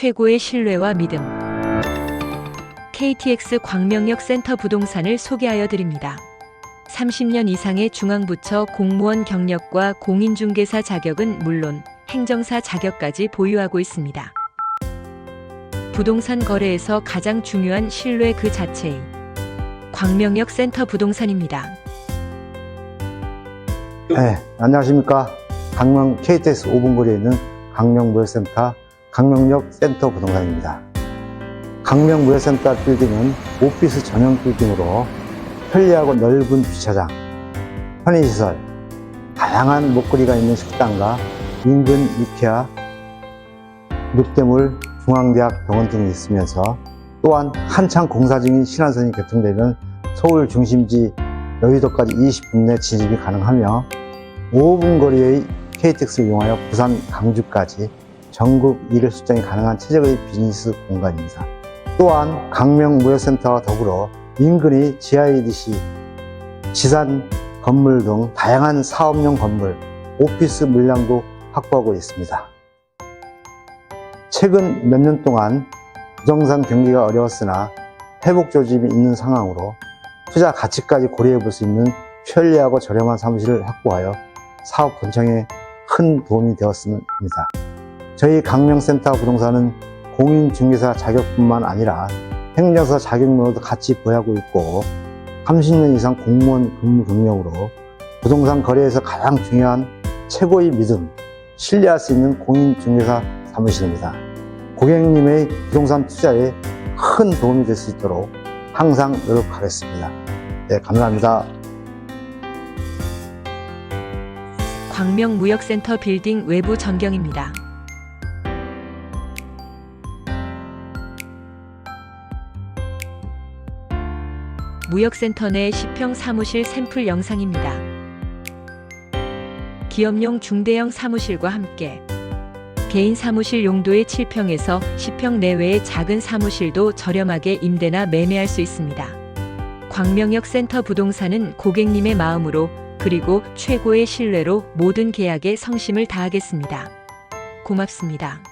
최고의 신뢰와 믿음. KTX 광명역 센터 부동산을 소개하여 드립니다. 30년 이상의 중앙부처 공무원 경력과 공인중개사 자격은 물론 행정사 자격까지 보유하고 있습니다. 부동산 거래에서 가장 중요한 신뢰 그 자체인 광명역 센터 부동산입니다. 네, 안녕하십니까. 강명 KTX 5분 거리에 있는 강명무역센터 강명역 센터 부동산입니다. 강명무역센터 빌딩은 오피스 전용 빌딩으로 편리하고 넓은 주차장, 편의시설, 다양한 먹거리가 있는 식당과 인근 이케아, 롯데물, 중앙대학 병원 등이 있으면서 또한 한창 공사 중인 신안선이 개통되면 서울 중심지 여의도까지 20분 내 진입이 가능하며 5분 거리의 KTX를 이용하여 부산 강주까지 전국 일일 출장이 가능한 최적의 비즈니스 공간입니다. 또한 강명 무역센터와 더불어 인근의 GIDC, 지산 건물 등 다양한 사업용 건물, 오피스 물량도 확보하고 있습니다. 최근 몇 년 동안 부동산 경기가 어려웠으나 회복 조짐이 있는 상황으로 투자 가치까지 고려해 볼 수 있는 편리하고 저렴한 사무실을 확보하여 사업 권장에 큰 도움이 되었습니다. 저희 강명센터 부동산은 공인중개사 자격뿐만 아니라 행정사 자격면허도 같이 보유하고 있고 30년 이상 공무원 근무 경력으로 부동산 거래에서 가장 중요한 최고의 믿음, 신뢰할 수 있는 공인중개사 사무실입니다. 고객님의 부동산 투자에 큰 도움이 될 수 있도록 항상 노력하겠습니다. 네, 감사합니다. 광명무역센터 빌딩 외부 전경입니다. 무역센터 내 10평 사무실 샘플 영상입니다. 기업용 중대형 사무실과 함께 개인 사무실 용도의 7평에서 10평 내외의 작은 사무실도 저렴하게 임대나 매매할 수 있습니다. 광명역 센터 부동산은 고객님의 마음으로 그리고 최고의 신뢰로 모든 계약에 성심을 다하겠습니다. 고맙습니다.